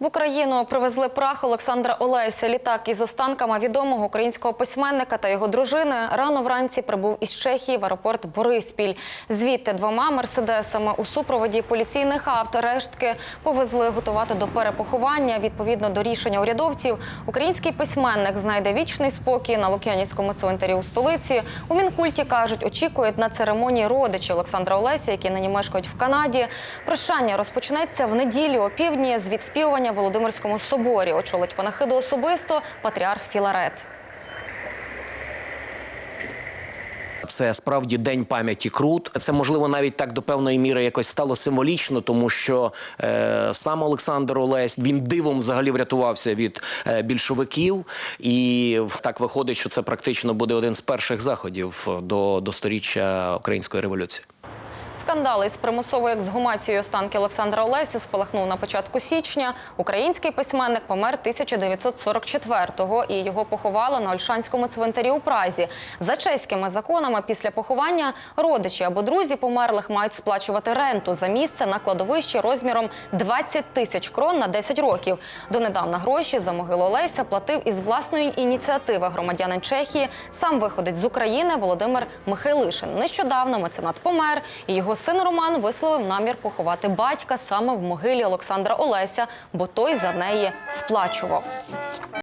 В Україну привезли прах Олександра Олеся. Літак із останками відомого українського письменника та його дружини рано вранці прибув із Чехії в аеропорт Бориспіль. Звідти двома мерседесами у супроводі поліційних авто рештки повезли готувати до перепоховання. Відповідно до рішення урядовців, український письменник знайде вічний спокій на Лук'янівському цвинтарі у столиці. У мінкульті кажуть, очікують на церемонії родичі Олександра Олеся, які нині мешкають в Канаді. Прощання розпочнеться в неділю опівдні з відспівування в Володимирському соборі. Очолить панахиду особисто патріарх Філарет. Це справді день пам'яті Крут. Це можливо навіть так до певної міри якось стало символічно, тому що е, сам Олександр Олесь він дивом взагалі врятувався від е, більшовиків, і так виходить, що це практично буде один з перших заходів до, до сторіччя української революції. Скандал із примусовою ексгумацією останки Олександра Олеся спалахнув на початку січня. Український письменник помер 1944-го і його поховали на Ольшанському цвинтарі у Празі. За чеськими законами після поховання родичі або друзі померлих мають сплачувати ренту за місце на кладовищі розміром 20 тисяч крон на 10 років. Донедавна гроші за могилу Олеся платив із власної ініціативи громадянин Чехії. Сам виходить з України Володимир Михайлишин. Нещодавно меценат помер, і його син Роман висловив намір поховати батька саме в могилі Олександра Олеся, бо той за неї сплачував.